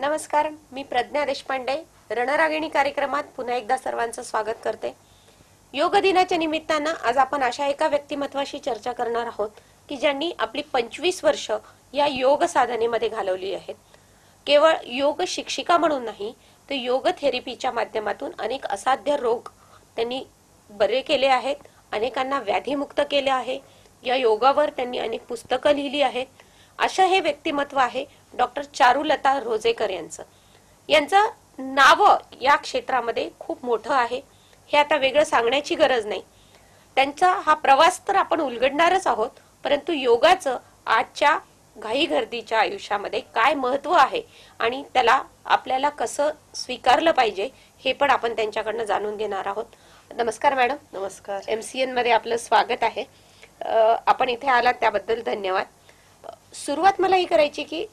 नमस्कार मी प्रज्ञा देशपांडे. रणरागिणी कार्यक्रमात पुन्हा एकदा सर्वांचं स्वागत करते. योग दिनाच्या निमित्तानं आज आपण अशा एका व्यक्तिमत्वाशी चर्चा करणार आहोत की ज्यांनी आपली पंचवीस वर्ष या योग साधनेमध्ये घालवली आहेत. केवळ योग शिक्षिका म्हणून नाही तर योग थेरपीच्या माध्यमातून अनेक असाध्य रोग त्यांनी बरे केले आहेत अनेकांना व्याधीमुक्त केले आहे. या योगावर त्यांनी अनेक पुस्तकं लिहिली आहेत. असं हे व्यक्तिमत्व आहे डॉक्टर चारुलता रोजेकर यांचं. यांचं नाव या क्षेत्रामध्ये खूप मोठं आहे. हे आता वेगळं सांगण्याची गरज नाही. त्यांचा हा प्रवास तर आपण उलगडणारच आहोत परंतु योगाचं आजच्या घाई गर्दीच्या आयुष्यामध्ये काय महत्त्व आहे आणि त्याला आपल्याला कसं स्वीकारलं पाहिजे हे पण आपण त्यांच्याकडनं जाणून घेणार आहोत. नमस्कार मॅडम. नमस्कार. एम सी एनमध्ये आपलं स्वागत आहे. आपण इथे आलात त्याबद्दल धन्यवाद. सुरुवात मला ही करायची की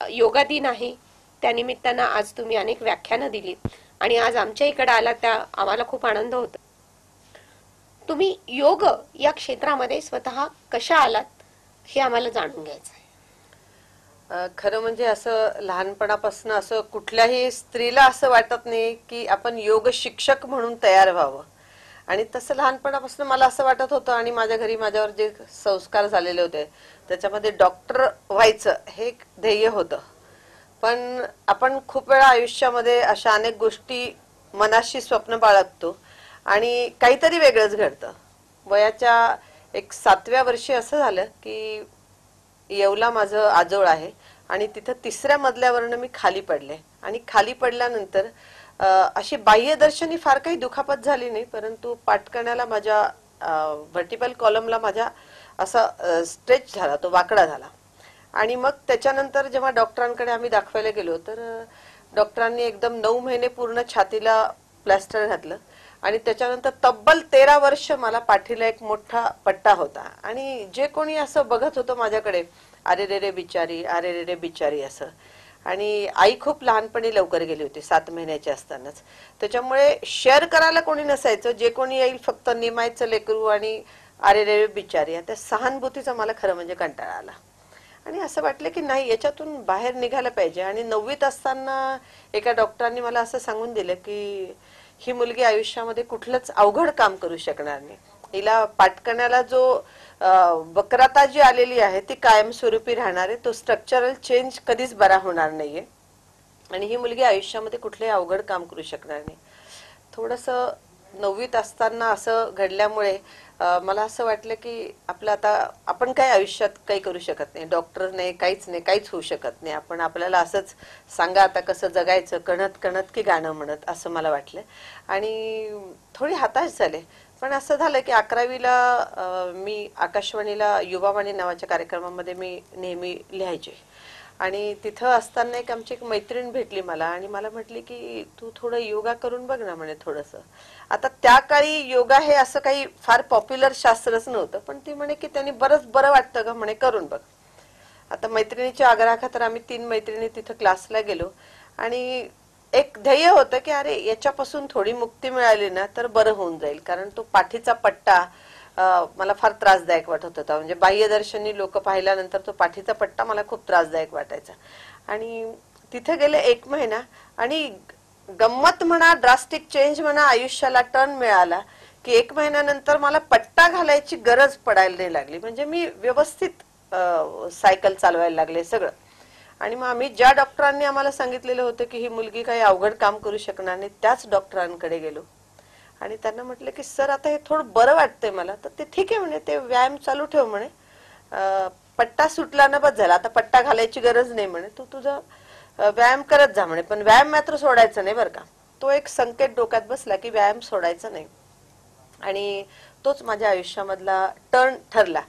योगा दिन आहे. त्यानिमित्तानं आज तुम्ही अनेक व्याख्यानं दिलीत. आणि आज आमच्या इकडे आला त्या आम्हाला खूप आनंद होतो. तुम्ही योग या क्षेत्रामध्ये स्वतः कशा आलात हे आम्हाला जाणून घ्यायचं आहे खरं म्हणजे असं लहानपणापासून असं कुठल्याही स्त्रीला असं वाटत नाही की आपण योग शिक्षक म्हणून तयार व्हावं. आणि तसं लहानपणापासून मला असं वाटत होतं आणि माझ्या घरी माझ्यावर जे संस्कार झालेले होते त्याच्यामध्ये डॉक्टर व्हायचं हे एक ध्येय होतं. पण आपण खूप वेळा आयुष्यामध्ये अशा अनेक गोष्टी मनाशी स्वप्न बाळगतो आणि काहीतरी वेगळंच घडतं. वयाच्या एक सातव्या वर्षी असं झालं की येवला माझं आजोळ आहे आणि तिथं तिसऱ्या मजल्यावरनं मी खाली पडले. आणि खाली पडल्यानंतर अशी बाह्यदर्शनी फार काही दुखापत झाली नाही परंतु पाटकण्याला माझ्या व्हर्टिपल कॉलमला माझ्या असा स्ट्रेच झाला तो वाकडा झाला. आणि मग त्याच्यानंतर जेव्हा डॉक्टरांकडे आम्ही दाखवायला गेलो तर डॉक्टरांनी एकदम नऊ महिने पूर्ण छातीला प्लॅस्टर घातलं आणि त्याच्यानंतर तब्बल तेरा वर्ष मला पाठीला एक मोठा पट्टा होता. आणि जे कोणी असं बघत होतं माझ्याकडे अरे रे रे बिचारी अरे रे रे बिचारी असं आणि आई खूप लहानपणी लवकर गेली होती सात महिन्याची असतानाच. त्याच्यामुळे शेअर करायला कोणी नसायचं जे कोणी येईल फक्त निमायचं लेकरू आणि आरे रेवे बिचारी. बिचारी त्या सहानुभूतीचा मला खरं म्हणजे कंटाळा आला. आणि असं वाटलं की नाही याच्यातून बाहेर निघायला पाहिजे. आणि नववीत असताना एका डॉक्टरांनी मला असं सांगून दिलं की ही मुलगी आयुष्यामध्ये कुठलंच अवघड काम करू शकणार नाही. हिला पाटकण्याला जो वक्रता जी आलेली आहे ती कायमस्वरूपी राहणार आहे तो स्ट्रक्चरल चेंज कधीच बरा होणार नाहीये. आणि ही मुलगी आयुष्यामध्ये कुठलंही अवघड काम करू शकणार नाही. थोडंसं नववीत असताना असं घडल्यामुळे मला असं वाटलं की आपलं आता आपण काही आयुष्यात काही करू शकत नाही. डॉक्टर नाही काहीच नाही काहीच होऊ शकत नाही. आपण आपल्याला असंच सांगा आता कसं जगायचं कणत कणत की गाणं म्हणत असं मला वाटलं. आणि थोडी हताश झाले. पण असं झालं की अकरावीला मी आकाशवाणीला युवावाणी नावाच्या कार्यक्रमामध्ये मी नेहमी लिहायचे. आणि तिथं असताना एक आमची एक मैत्रीण भेटली मला आणि मला म्हटली की तू थोडं योगा करून बघ ना म्हणे थोडंसं. आता त्या काळी योगा हे असं काही फार पॉप्युलर शास्त्रच नव्हतं पण ती म्हणे की त्यांनी बरंच बरं वाटतं ग म्हणे करून बघ. आता मैत्रिणीच्या आग्रहाखातर आम्ही तीन मैत्रिणी तिथं क्लासला गेलो आणि एक ध्येय होतं की अरे याच्यापासून थोडी मुक्ती मिळाली ना तर बरं होऊन जाईल. कारण तो पाठीचा पट्टा मला फार त्रासदायक वाटत होता. म्हणजे बाह्यदर्शनी लोक पाहिल्यानंतर तो पाठीचा पट्टा मला खूप त्रासदायक वाटायचा. आणि तिथे गेले एक महिना आणि गंमत म्हणा ड्रास्टिक चेंज म्हणा आयुष्याला टर्न मिळाला की एक महिन्यानंतर मला पट्टा घालायची गरज पडायला नाही लागली. म्हणजे मी व्यवस्थित सायकल चालवायला लागले सगळं. आणि मग आम्ही ज्या डॉक्टरांनी आम्हाला सांगितलेलं होतं की ही मुलगी काही अवघड काम करू शकणार नाही त्याच डॉक्टरांकडे गेलो. आणि त्यांना म्हटलं की सर आता हे थोडं बरं वाटतंय मला तर ते ठीक आहे म्हणे ते व्यायाम चालू ठेव म्हणे. पट्टा सुटला ना बस झाला. आता पट्टा घालायची गरज नाही म्हणे. तू तुझं व्यायाम करत जा म्हणे. पण व्यायाम मात्र सोडायचा नाही बरं का. तो एक संकेत डोक्यात बसला की व्यायाम सोडायचा नाही. आणि तोच माझ्या आयुष्यामधला टर्न ठरला.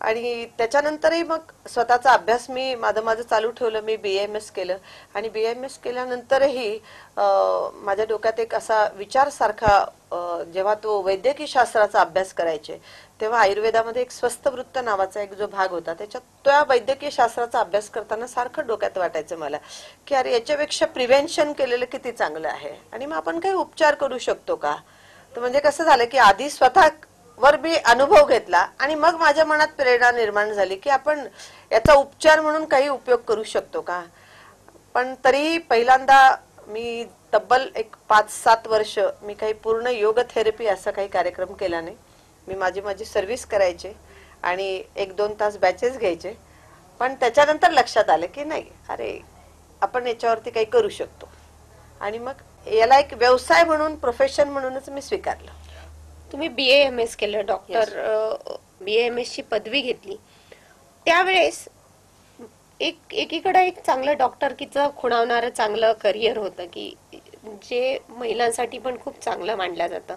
आणि त्याच्यानंतरही मग स्वतःचा अभ्यास मी माझं माझं चालू ठेवलं मी बी एम एस केलं. आणि बी एम एस केल्यानंतरही माझ्या डोक्यात एक असा विचारसारखा जेव्हा तो वैद्यकीय शास्त्राचा अभ्यास करायचे तेव्हा आयुर्वेदामध्ये एक स्वस्त वृत्त नावाचा एक जो भाग होता त्याच्यात त्या वैद्यकीय शास्त्राचा अभ्यास करताना सारखं डोक्यात वाटायचं मला की अरे याच्यापेक्षा प्रिव्हेन्शन केलेलं किती चांगलं आहे? आणि मग आपण काही उपचार करू शकतो का? तर म्हणजे कसं झालं की आधी स्वतः वर मी अनुभव घेतला आणि मग माझ्या मनात प्रेरणा निर्माण झाली की आपण याचा उपचार म्हणून काही उपयोग करू शकतो का? पण तरी पहिल्यांदा मी तब्बल एक पाच सात वर्ष मी काही पूर्ण योग थेरपी असा काही कार्यक्रम केला नाही. मी माझी माझी सर्व्हिस करायचे आणि एक दोन तास बॅचेस घ्यायचे. पण त्याच्यानंतर लक्षात आलं की नाही अरे आपण याच्यावरती काही करू शकतो. आणि मग याला एक व्यवसाय म्हणून प्रोफेशन म्हणूनच मी स्वीकारलं. तुम्ही बी एम एस केलं डॉक्टर बी एम एस ची पदवी घेतली. त्यावेळेस एक एकीकडे एक चांगलं डॉक्टरकीचं खुणावणारं चांगलं करिअर होतं की जे महिलांसाठी पण खूप चांगलं मानलं जातं.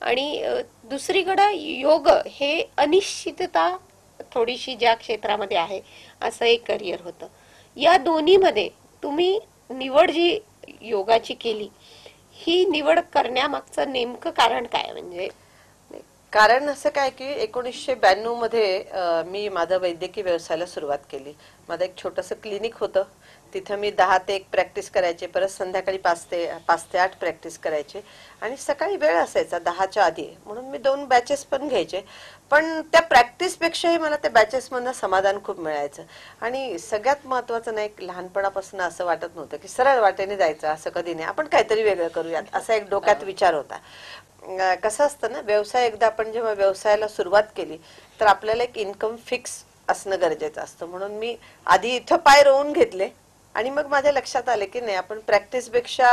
आणि दुसरीकडं योग हे अनिश्चितता थोडीशी ज्या क्षेत्रामध्ये आहे असं एक करिअर होतं. या दोन्हीमध्ये तुम्ही निवड जी योगाची केली ही निवड करण्यामागचं नेमकं कारण काय? म्हणजे कारण असं काय की एकोणीसशे ब्याण्णवमध्ये मी माझा वैद्यकीय व्यवसायाला सुरुवात केली. माझं एक छोटंसं क्लिनिक होतं. तिथं मी दहा ते एक प्रॅक्टिस करायचे परत संध्याकाळी पाच ते पाच ते आठ प्रॅक्टिस करायचे. आणि सकाळी वेळ असायचा दहाच्या आधी. म्हणून मी दोन बॅचेस पण घ्यायचे. पण त्या प्रॅक्टिसपेक्षाही मला त्या बॅचेसमधनं समाधान खूप मिळायचं. आणि सगळ्यात महत्वाचं नाही लहानपणापासून असं वाटत नव्हतं की सरळ वाटेने जायचं असं कधी नाही. आपण काहीतरी वेगळं करूयात असा एक डोक्यात विचार होता. कसं असतं ना व्यवसाय एकदा आपण जेव्हा व्यवसायाला सुरुवात केली तर आपल्याला एक इन्कम फिक्स असणं गरजेचं असतं. म्हणून मी आधी इथं पाय रोवून घेतले आणि मग माझ्या लक्षात आले की नाही आपण प्रॅक्टिसपेक्षा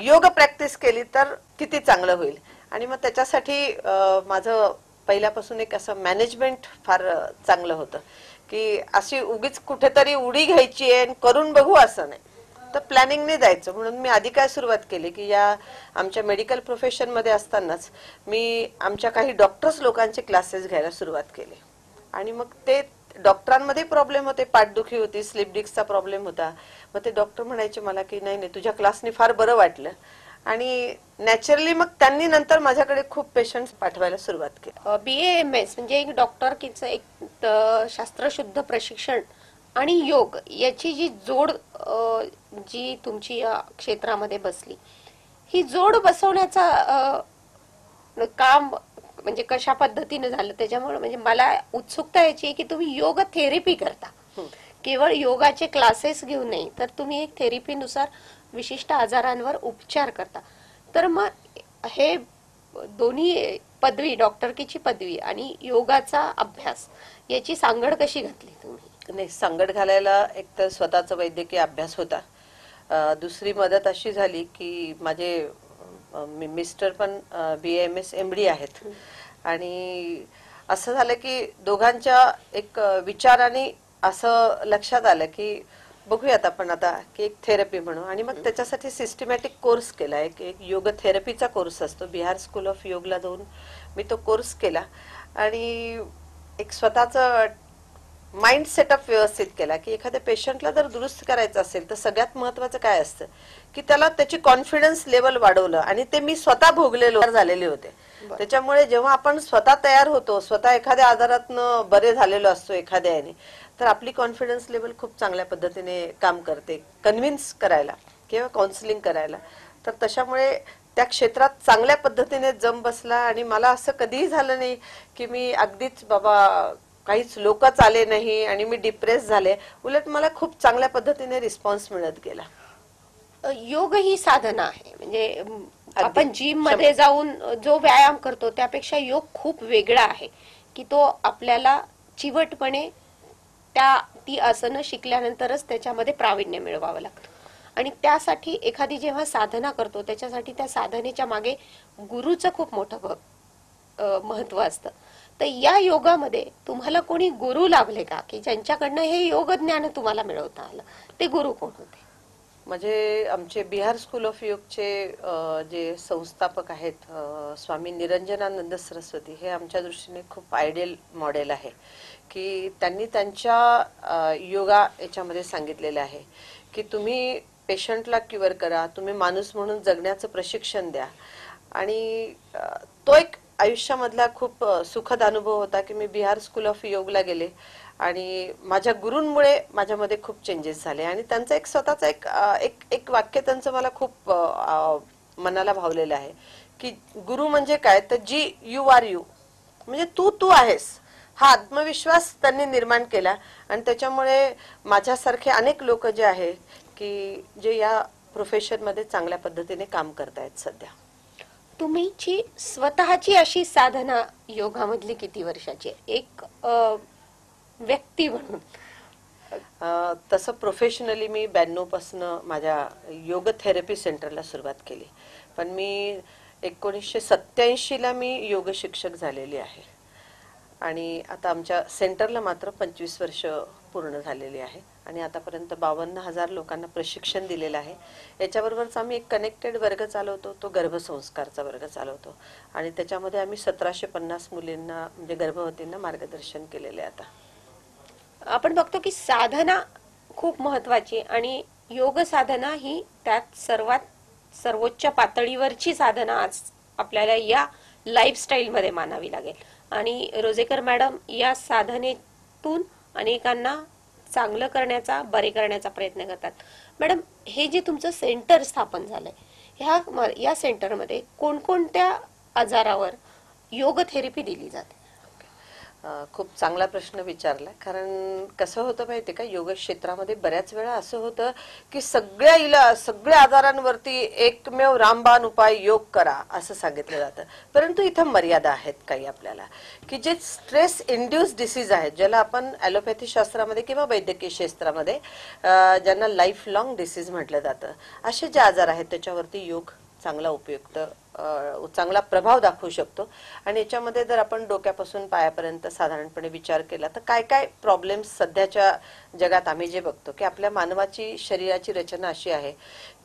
योग प्रॅक्टिस केली तर किती चांगलं होईल. आणि मग त्याच्यासाठी माझं पहिल्यापासून एक असं मॅनेजमेंट फार चांगलं होतं. की अशी उगीच कुठेतरी उडी घ्यायची आहे आणि करून बघू असं नाही. तर प्लॅनिंगने जायचं. म्हणून मी आधी काय सुरुवात केली की या आमच्या मेडिकल प्रोफेशनमध्ये असतानाच मी आमच्या काही डॉक्टर्स लोकांचे क्लासेस घ्यायला सुरुवात केली. आणि मग ते डॉक्टरांमध्ये प्रॉब्लेम होते पाठदुखी होती स्लिप डिस्कचा प्रॉब्लेम होता. मग ते डॉक्टर म्हणायचे मला की नाही नाही तुझ्या क्लासने फार बरं वाटलं. आणि नॅचरली मग त्यांनी नंतर माझ्याकडे खूप पेशंट्स पाठवायला सुरुवात केली. बी एम एस म्हणजे एक डॉक्टर किचं एक शास्त्रशुद्ध प्रशिक्षण आणि योग याची जी जोड जी तुमची या क्षेत्रामध्ये बसली ही जोड बसवण्याचा काम म्हणजे कशा पद्धतीने झालं? त्याच्यामुळे म्हणजे मला उत्सुकता याची आहे की तुम्ही योग थेरपी करता. केवळ योगाचे क्लासेस घेऊन नाही तर तुम्ही एक थेरपीनुसार विशिष्ट आजारांवर उपचार करता. तर मग हे दोन्ही पदवी डॉक्टरकीची पदवी आणि योगाचा अभ्यास याची सांगड कशी घातली तुम्ही? नाही संगत घालायला एक तर स्वतःचा वैद्यकीय अभ्यास होता. दुसरी मदत अशी झाली की माझे मिस्टर पण B M S M D आहेत. आणि असं झालं की दोघांच्या एक विचाराने असं लक्षात आलं की बघूयात आपण आता की एक थेरपी म्हणू आणि मग त्याच्यासाठी सिस्टमॅटिक कोर्स केला. एक एक योग थेरपीचा कोर्स असतो. बिहार स्कूल ऑफ योगला जाऊन मी तो कोर्स केला. आणि एक स्वतःचं माइंड सेटअप व्यवस्थित केला की एखाद्या पेशंटला जर दुरुस्त करायचं असेल तर सगळ्यात महत्वाचं काय असतं? की त्याला त्याची कॉन्फिडन्स लेवल वाढवलं आणि ते मी स्वतः भोगलेलो झालेले होते. त्याच्यामुळे जेव्हा आपण स्वतः तयार होतो स्वतः एखाद्या आजारातनं बरे झालेलो असतो एखाद्या याने तर आपली कॉन्फिडन्स लेवल खूप चांगल्या पद्धतीने काम करते. कन्व्हिन्स करायला किंवा काउन्सिलिंग करायला. तर तशामुळे त्या क्षेत्रात चांगल्या पद्धतीने जम बसला आणि मला असं कधीही झालं नाही की मी अगदीच बाबा काहीच लोकच आले नाही आणि मी डिप्रेस झाले. उलट मला खूप चांगल्या पद्धतीने रिस्पॉन्स मिळत गेला. योग ही साधना आहे. म्हणजे. आपण जिममध्ये जाऊन जो व्यायाम करतो त्यापेक्षा योग खूप वेगळा आहे. की तो आपल्याला चिवटपणे त्या ती आसनं शिकल्यानंतरच त्याच्यामध्ये प्रावीण्य मिळवावं लागतं. आणि त्यासाठी एखादी जेव्हा साधना करतो त्याच्यासाठी त्या साधनेच्या मागे गुरुचं खूप मोठं महत्त्व असतं. तर या योगामध्ये तुम्हाला कोणी गुरु लाभले का? की ज्यांच्याकडनं हे योग ज्ञान तुम्हाला मिळवता आलं? ते गुरु कोण होते? म्हणजे आमचे बिहार स्कूल ऑफ योगचे जे संस्थापक आहेत स्वामी निरंजनानंद सरस्वती हे आमच्या दृष्टीने खूप आयडियल मॉडेल आहे. की त्यांनी त्यांच्या योगा याच्यामध्ये सांगितलेलं आहे की तुम्ही पेशंटला क्युअर करा तुम्ही माणूस म्हणून जगण्याचं प्रशिक्षण द्या. आणि तो एक आयुष्यामधला खूप सुखद अनुभव होता की मी बिहार स्कूल ऑफ योगला गेले. आणि माझ्या गुरूंमुळे माझ्यामध्ये खूप चेंजेस झाले. आणि त्यांचं एक स्वतःचं एक एक एक वाक्य त्यांचं मला खूप मनाला भावलेलं आहे की गुरु म्हणजे काय? तर जी यू आर यू म्हणजे तू तू आहेस. हा आत्मविश्वास त्यांनी निर्माण केला. आणि त्याच्यामुळे माझ्यासारखे अनेक लोक जे आहे की जे या प्रोफेशनमध्ये चांगल्या पद्धतीने काम करतायत सध्या. तुम्हीची स्वतःची अशी साधना योगामधली किती वर्षाची आहे? एक अ, व्यक्ती म्हणून. अ, तसं प्रोफेशनली मी ब्याण्णवपासनं माझ्या योग थेरपी सेंटरला सुरुवात केली. पण मी एकोणीसशे सत्याऐंशीला मी योग शिक्षक झालेली आहे. आणि आता आमच्या सेंटरला मात्र पंचवीस वर्ष पूर्ण झालेली आहे. आणि आतापर्यंत बावन्न हजार लोकांना प्रशिक्षण दिलेलं आहे. याच्याबरोबरच आम्ही एक कनेक्टेड वर्ग चालवतो तो गर्भसंस्कारचा वर्ग चालवतो. आणि त्याच्यामध्ये आम्ही सतराशे पन्नास मुलींना म्हणजे गर्भवतींना मार्गदर्शन केलेले आता. आपण बघतो की साधना खूप महत्वाची आणि योग साधना ही त्यात सर्वात सर्वोच्च पातळीवरची साधना आज आपल्याला या लाईफस्टाईलमध्ये मानावी लागेल. आणि रोजेकर मॅडम या साधनेतून अनेकांना चांगलं करण्याचा बरे करण्याचा प्रयत्न करतात. मॅडम हे जे तुमचं सेंटर स्थापन झालंय ह्या म- या सेंटरमध्ये कोणकोणत्या आजारावर योग थेरपी दिली जाते? खूप चांगला प्रश्न विचारला. कारण कसं होतं माहितीये का योग क्षेत्रामध्ये बऱ्याच वेळा असं होतं की सगळ्या इला सगळ्या आजारांवरती एकमेव रामबाण उपाय योग करा असं सांगितलं जातं. परंतु इथं मर्यादा आहेत काही आपल्याला. की जे स्ट्रेस इंड्यूस डिसीज आहेत ज्याला आपण ॲलोपॅथी शास्त्रामध्ये किंवा वैद्यकीय शास्त्रामध्ये ज्यांना लाईफ लॉंग डिसीज म्हटलं जातं असे जे आजार आहेत त्याच्यावरती योग चांगला उपयुक्त चांगला प्रभाव दाखवू शकतो. आणि याच्यामध्ये जर आपण डोक्यापासून पायापर्यंत साधारणपणे विचार केला तर काय काय प्रॉब्लेम्स सध्याच्या जगात आम्ही जे बघतो की आपल्या मानवाची शरीराची रचना अशी आहे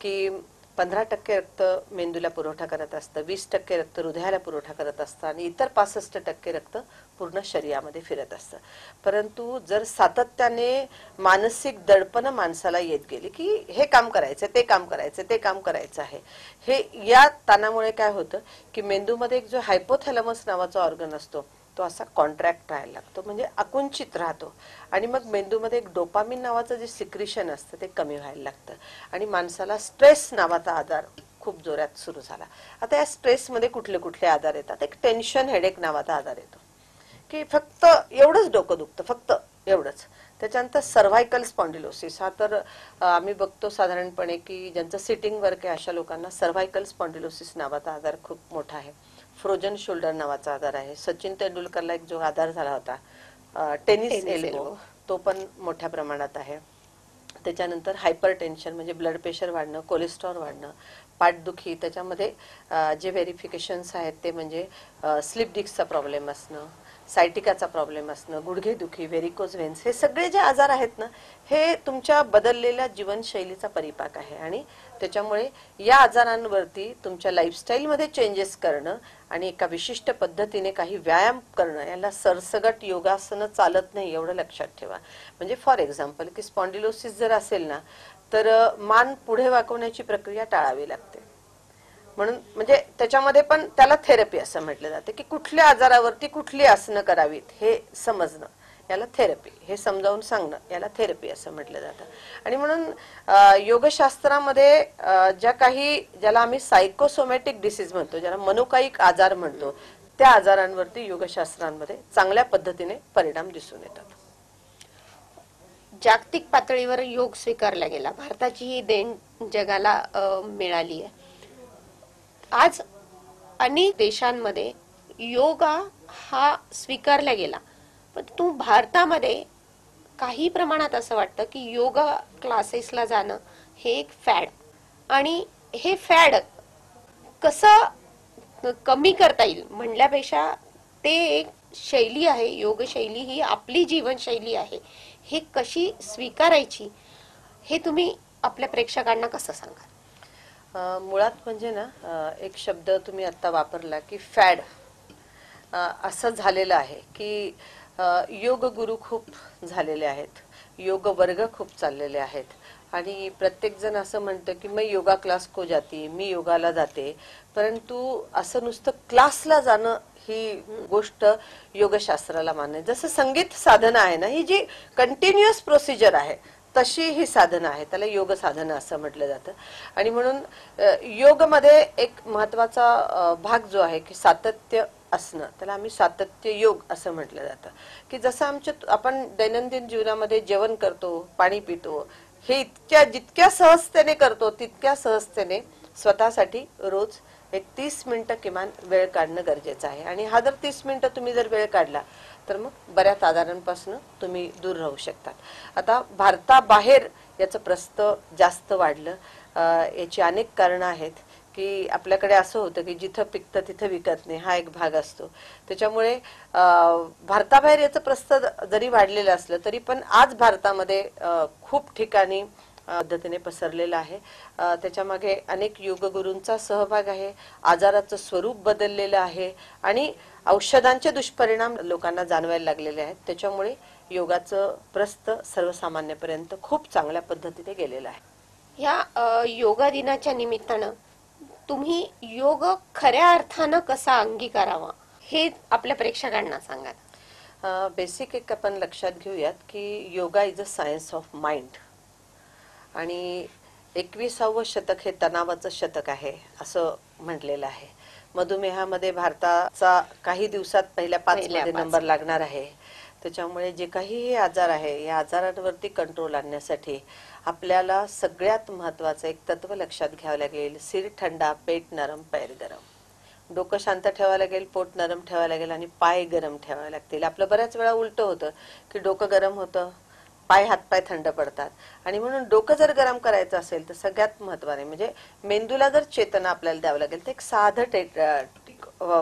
की पंधरा टक्के रक्त मेंदूला पुरवठा करत असतं वीस टक्के रक्त हृदयाला पुरवठा करत असतं आणि इतर पासष्ट टक्के रक्त पूर्ण शरीरामध्ये फिरत असतं. परंतु जर सातत्याने मानसिक दडपणं माणसाला येत गेली की हे काम करायचं ते काम करायचं ते काम करायचं आहे. हे या ताणामुळे काय होतं की मेंदूमध्ये एक जो हायपोथॅलमस नावाचा ऑर्गन असतो तो असा कॉन्ट्रॅक्ट राहायला लागतो. म्हणजे आकुंचित राहतो. आणि मग मेंदूमध्ये एक डोपामिन नावाचं जे सिक्रिशन असतं ते कमी व्हायला लागतं. आणि माणसाला स्ट्रेस नावाचा आजार खूप जोरात सुरू झाला. आता या स्ट्रेसमध्ये कुठले कुठले आजार येतात? एक टेन्शन हेडेक नावाचा आजार येतो. की फक्त एवढंच डोकं दुखतं फक्त एवढंच. त्याच्यानंतर सर्व्हायकल स्पॉन्डिलोसिस हा तर आम्ही बघतो साधारणपणे की ज्यांचं सिटिंग वर्क आहे अशा लोकांना सर्व्हायकल स्पॉन्डिलोसिस नावाचा आजार खूप मोठा आहे. फ्रोजन शोल्डर नावाचा आजार आहे. सचिन तेंडुलकरला एक जो आजार झाला होता टेनिस एल्बो. तो पण मोठ्या प्रमाणात आहे. त्याच्यानंतर हायपर टेन्शन म्हणजे ब्लड प्रेशर वाढणं कोलेस्ट्रॉल वाढणं पाठदुखी त्याच्यामध्ये जे व्हेरिफिकेशन्स आहेत ते म्हणजे स्लिप डिस्कचा प्रॉब्लेम असणं सायटिकाचा प्रॉब्लेम असणं गुडघेदुखी व्हेरिकोज व्हेन्स हे सगळे जे आजार आहेत ना हे तुमच्या बदललेल्या जीवनशैलीचा परिपाक आहे. आणि त्याच्यामुळे या आजारांवरती तुमच्या लाईफस्टाईलमध्ये चेंजेस करणं आणि एका विशिष्ट पद्धतीने काही व्यायाम करणं याला सरसगट योगासनं चालत नाही एवढं लक्षात ठेवा. म्हणजे फॉर एक्झाम्पल की स्पॉन्डिलोसिस जर असेल ना तर मान पुढे वाकवण्याची प्रक्रिया टाळावी लागते. म्हणून म्हणजे त्याच्यामध्ये पण त्याला थेरपी असं म्हटलं जातं की कुठल्या आजारावरती कुठली आसनं करावीत हे समजणं. याला थेरपी हे समजावून सांगणं याला थेरपी असं म्हटलं जातं. आणि म्हणून योगशास्त्रामध्ये ज्या काही ज्याला आम्ही सायकोसोमॅटिक डिसीज म्हणतो ज्याला मनोकायिक आजार म्हणतो त्या आजारांवरती योगशास्त्रांमध्ये चांगल्या पद्धतीने परिणाम दिसून येतात. जागतिक पातळीवर योग स्वीकारला गेला. भारताची ही देण जगाला मिळाली आहे. आज अनेक देशांमध्ये योगा हा स्वीकारला गेला. पण तू भारतामध्ये काही प्रमाणात असं वाटतं की योगा क्लासेसला जाणं हे एक फॅड. आणि हे फॅड कसं कमी करता येईल म्हणल्यापेक्षा ते एक शैली आहे योग शैली ही आपली जीवनशैली आहे. हे कशी स्वीकारायची हे तुम्ही आपल्या प्रेक्षकांना कसं सांगाल? मुळात म्हणजे ना एक शब्द तुम्ही आत्ता वापरला की फॅड. असं झालेलं आहे की योग गुरु खूप झालेले आहेत. योग वर्ग खूप चाललेले आहेत. आणि प्रत्येक जण असं म्हणतं की मी योगा क्लास को जाते मी योगाला जाते. परंतु असं नुसतं क्लासला जाणं ही गोष्ट योगशास्त्राला मान्य जसं संगीत साधना आहे ना ही जी कंटिन्युअस प्रोसिजर आहे तशी ही साधनं आहे. त्याला योग साधनं असं म्हटलं जातं. आणि म्हणून योगमध्ये एक महत्त्वाचा भाग जो आहे की सातत्य असणं. त्याला आम्ही सातत्य योग असं म्हटलं जातं. की जसं आमच्या आपण दैनंदिन जीवनामध्ये जेवण करतो पाणी पितो हे इतक्या जितक्या सहजतेने करतो तितक्या सहजतेने स्वतःसाठी रोज एक तीस मिनटं किमान वेळ काढणं गरजेचं आहे. आणि हा जर तीस मिनटं तुम्ही जर वेळ काढला तर मग बऱ्याच आजारांपासून तुम्ही दूर राहू शकतात. आता भारताबाहेर याचं प्रस्त जास्त वाढलं. याची अनेक कारणं आहेत. की आपल्याकडे असं होतं की जिथं पिकतं तिथं विकत नाही हा एक भाग असतो. त्याच्यामुळे भारताबाहेर याचं प्रस्त जरी वाढलेलं असलं तरी पण आज भारतामध्ये खूप ठिकाणी पद्धतीने पसरलेलं आहे. त्याच्यामागे अनेक योगगुरूंचा सहभाग आहे आजाराचं स्वरूप बदललेलं आहे आणि औषधांचे दुष्परिणाम लोकांना जाणवायला लागलेले आहेत. त्याच्यामुळे योगाचं प्रस्त सर्वसामान्यपर्यंत खूप चांगल्या पद्धतीने गेलेलं आहे. या योगा दिनाच्या निमित्तानं तुम्ही योग खऱ्या अर्थानं कसा अंगीकारावा हे आपल्या प्रेक्षकांना सांगा बेसिक एक आपण लक्षात घेऊयात की yoga is a science of mind आणि एकविसावं शतक हे तणावाचं शतक आहे असं म्हटलेलं आहे. मधुमेहामध्ये भारताचा काही दिवसात पहिल्या पाच मध्ये. नंबर लागणार आहे. त्याच्यामुळे जे काही हे आजार आहे या आजारांवरती कंट्रोल आणण्यासाठी आपल्याला सगळ्यात महत्वाचं एक तत्व लक्षात घ्यावं लागेल सिर थंडा पेट नरम पैर गरम. डोकं शांत ठेवावं लागेल पोट नरम ठेवावं लागेल आणि पाय गरम ठेवावे लागतील. आपलं बऱ्याच वेळा उलट होतं की डोकं गरम होतं पाय हातपाय थंड पडतात. आणि म्हणून डोकं जर गरम करायचं असेल तर सगळ्यात महत्वाने म्हणजे मेंदूला जर चेतना आपल्याला द्यावं लागेल तर एक साधं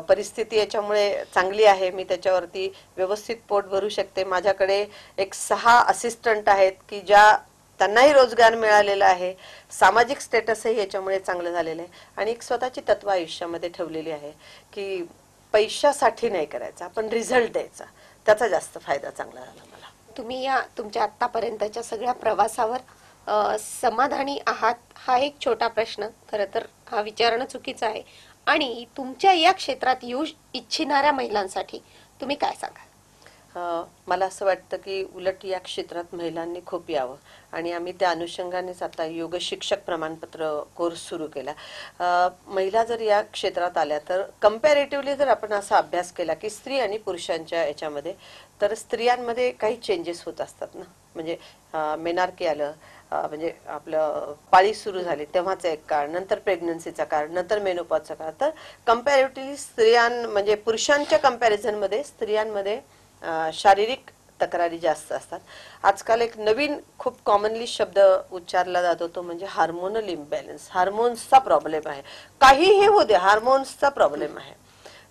परिस्थिती याच्यामुळे चांगली आहे. मी त्याच्यावरती व्यवस्थित पोट भरू शकते. माझ्याकडे एक सहा असिस्टंट आहेत की ज्या त्यांनाही रोजगार मिळालेला आहे. सामाजिक स्टेटसही याच्यामुळे चांगलं झालेलं आहे. आणि एक स्वतःची तत्व आयुष्यामध्ये ठेवलेली आहे की पैशासाठी नाही करायचा पण रिझल्ट द्यायचा. त्याचा जास्त फायदा चांगला झाला मला. तुम्ही या तुमच्या आतापर्यंतच्या सगळ्या प्रवासावर अ, समाधानी आहात हा एक छोटा प्रश्न. खरं तर हा विचारणं चुकीचं आहे. आणि तुमच्या या क्षेत्रात येऊ इच्छिणाऱ्या महिलांसाठी तुम्ही काय सांगाल? मला असं वाटतं की उलट या क्षेत्रात महिलांनी खूप यावं. आणि आम्ही त्या अनुषंगानेच आता योग शिक्षक प्रमाणपत्र कोर्स सुरू केला. महिला जर या क्षेत्रात आल्या तर कम्पॅरेटिव्हली जर आपण असा अभ्यास केला की स्त्री आणि पुरुषांच्या याच्यामध्ये तर स्त्रियांमध्ये काही चेंजेस होत असतात ना? म्हणजे मेनार्की आलं म्हणजे आपलं पाळी सुरू झाली तेव्हाचा एक काळ नंतर प्रेग्नन्सीचा काळ नंतर मेनोपॉजचा काळ. तर कम्पॅरेटिव्हली स्त्रियां म्हणजे पुरुषांच्या कम्पॅरिझनमध्ये स्त्रियांमध्ये शारीरिक तक्रारी जास्त असतात. आजकाल एक नवीन खूप कॉमनली शब्द उच्चारला जातो तो म्हणजे हार्मोनल इम्बॅलन्स हार्मोन्सचा प्रॉब्लेम आहे. काहीही होऊ दे हार्मोन्सचा प्रॉब्लेम आहे.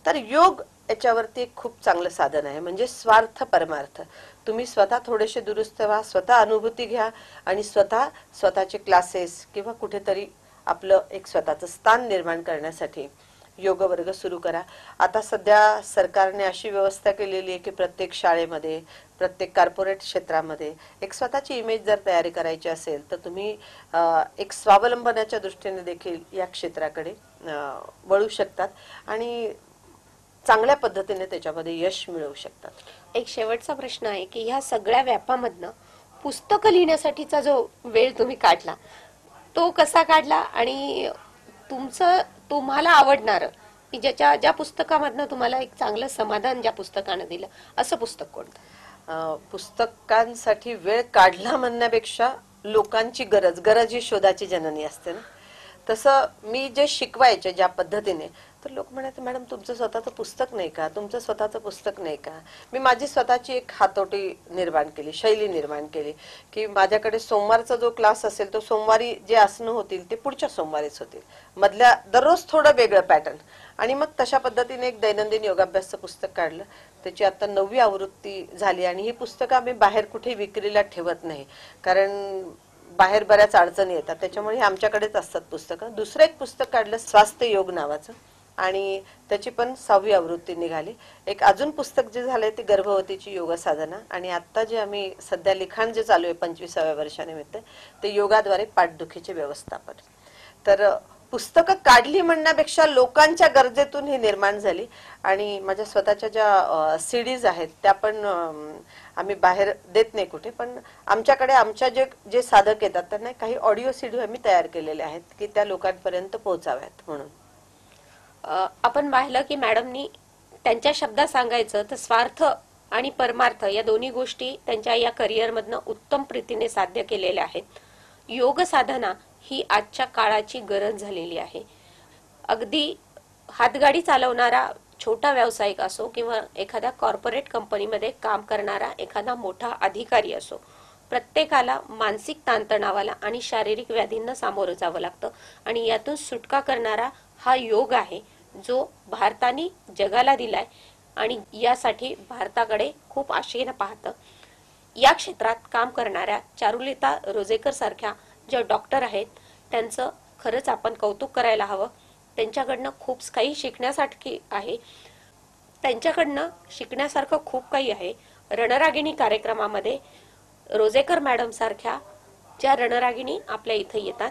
तर योग याच्यावरती एक खूप चांगलं साधन आहे म्हणजे स्वार्थ परमार्थ. तुम्ही स्वतः थोडेसे दुरुस्त व्हा स्वतः अनुभूती घ्या आणि स्वतः स्वतःचे क्लासेस किंवा कुठेतरी आपलं एक स्वतःचं स्थान निर्माण करण्यासाठी योग वर्ग सुरू करा. आता सध्या सरकारने अशी व्यवस्था केलेली आहे की प्रत्येक शाळेमध्ये प्रत्येक कॉर्पोरेट क्षेत्रामध्ये एक स्वतःची इमेज जर तयारी करायची असेल तर तुम्ही एक स्वावलंबनाच्या दृष्टीने देखील या क्षेत्राकडे वळू शकतात आणि चांगल्या पद्धतीने त्याच्यामध्ये यश मिळवू शकतात. एक शेवटचा प्रश्न आहे की ह्या सगळ्या व्यापामधनं पुस्तकं लिहिण्यासाठीचा जो वेळ तुम्ही काढला तो कसा काढला आणि तुमचं तुम्हाला आवडणार. की ज्याच्या ज्या पुस्तकामधनं तुम्हाला एक चांगलं समाधान ज्या पुस्तकानं दिलं असं पुस्तक कोणतं? पुस्तकांसाठी वेळ काढला म्हणण्यापेक्षा लोकांची गरज गरज ही शोधाची जननी असते ना. तसं मी जे शिकवायचे ज्या पद्धतीने तर लोक म्हणायचे मॅडम तुमचं स्वतःचं पुस्तक नाही का? तुमचं स्वतःचं पुस्तक नाही का? मी माझी स्वतःची एक हातोटी निर्माण केली शैली निर्माण केली की माझ्याकडे सोमवारचा जो क्लास असेल तो सोमवारी जे आसनं होतील ते पुढच्या सोमवारीच होतील. मधल्या दररोज थोडं वेगळं पॅटर्न. आणि मग तशा पद्धतीने एक दैनंदिन योगाभ्यासचं पुस्तक काढलं. त्याची आता नववी आवृत्ती झाली आणि ही पुस्तकं आम्ही बाहेर कुठे विक्रीला ठेवत नाही. कारण बाहेर बऱ्याच अडचणी येतात. त्याच्यामुळे हे आमच्याकडेच असतात पुस्तकं. दुसरं एक पुस्तक काढलं स्वास्थ्य योग नावाचं. आणि त्याची पण सहावी आवृत्ती निघाली. एक अजून पुस्तक जे झालंय ते गर्भवतीची योग साधना आणि आता जे आम्ही सध्या लिखाण जे चालू आहे पंचवीसाव्या वर्षानिमित्त ते योगाद्वारे पाठदुखीचे व्यवस्थापन. तर पुस्तकं काढली म्हणण्यापेक्षा लोकांच्या गरजेतून ही निर्माण झाली आणि माझ्या स्वतःच्या ज्या सिडीज आहेत त्या पण आम्ही बाहेर देत नाही कुठे. पण आमच्याकडे आमच्या जे जे साधक येतात त्यांना काही ऑडिओ सीडी आम्ही तयार केलेले आहेत की त्या लोकांपर्यंत पोहोचाव्यात म्हणून. आपण पाहिलं की मॅडमनी त्यांच्या शब्दात सांगायचं तर स्वार्थ आणि परमार्थ या दोन्ही गोष्टी त्यांच्या या करिअरमधनं उत्तम प्रीतीने साध्य केलेल्या आहेत. योग साधना ही आजच्या काळाची गरज झालेली आहे. अगदी हातगाडी चालवणारा छोटा व्यावसायिक असो किंवा एखाद्या कॉर्पोरेट कंपनीमध्ये काम करणारा एखादा मोठा अधिकारी असो प्रत्येकाला मानसिक ताणतणावाला आणि शारीरिक व्याधींना सामोरं जावं लागतं. आणि यातून सुटका करणारा हा योग आहे. जो भारताने जगाला दिलाय आणि यासाठी भारताकडे खूप आशेनं पाहतं. या क्षेत्रात काम करणाऱ्या चारुलिता रोजेकर सारख्या ज्या डॉक्टर आहेत त्यांचं खरंच आपण कौतुक करायला हवं. त्यांच्याकडनं खूप काही शिकण्यासाठी आहे. त्यांच्याकडनं शिकण्यासारखं खूप काही आहे. रणरागिणी कार्यक्रमामध्ये रोजेकर मॅडम सारख्या ज्या रणरागिणी आपल्या इथं येतात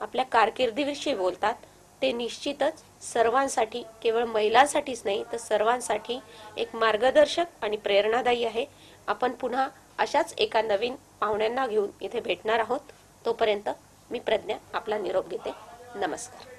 आपल्या कारकिर्दीविषयी बोलतात ते निश्चितच सर्वांसाठी केवळ महिलांसाठीच नाही तर सर्वांसाठी एक मार्गदर्शक आणि प्रेरणादायी आहे. आपण पुन्हा अशाच एका नवीन पाहुण्यांना घेऊन इथे भेटणार आहोत. तोपर्यंत मी प्रज्ञा आपला निरोप घेते. नमस्कार.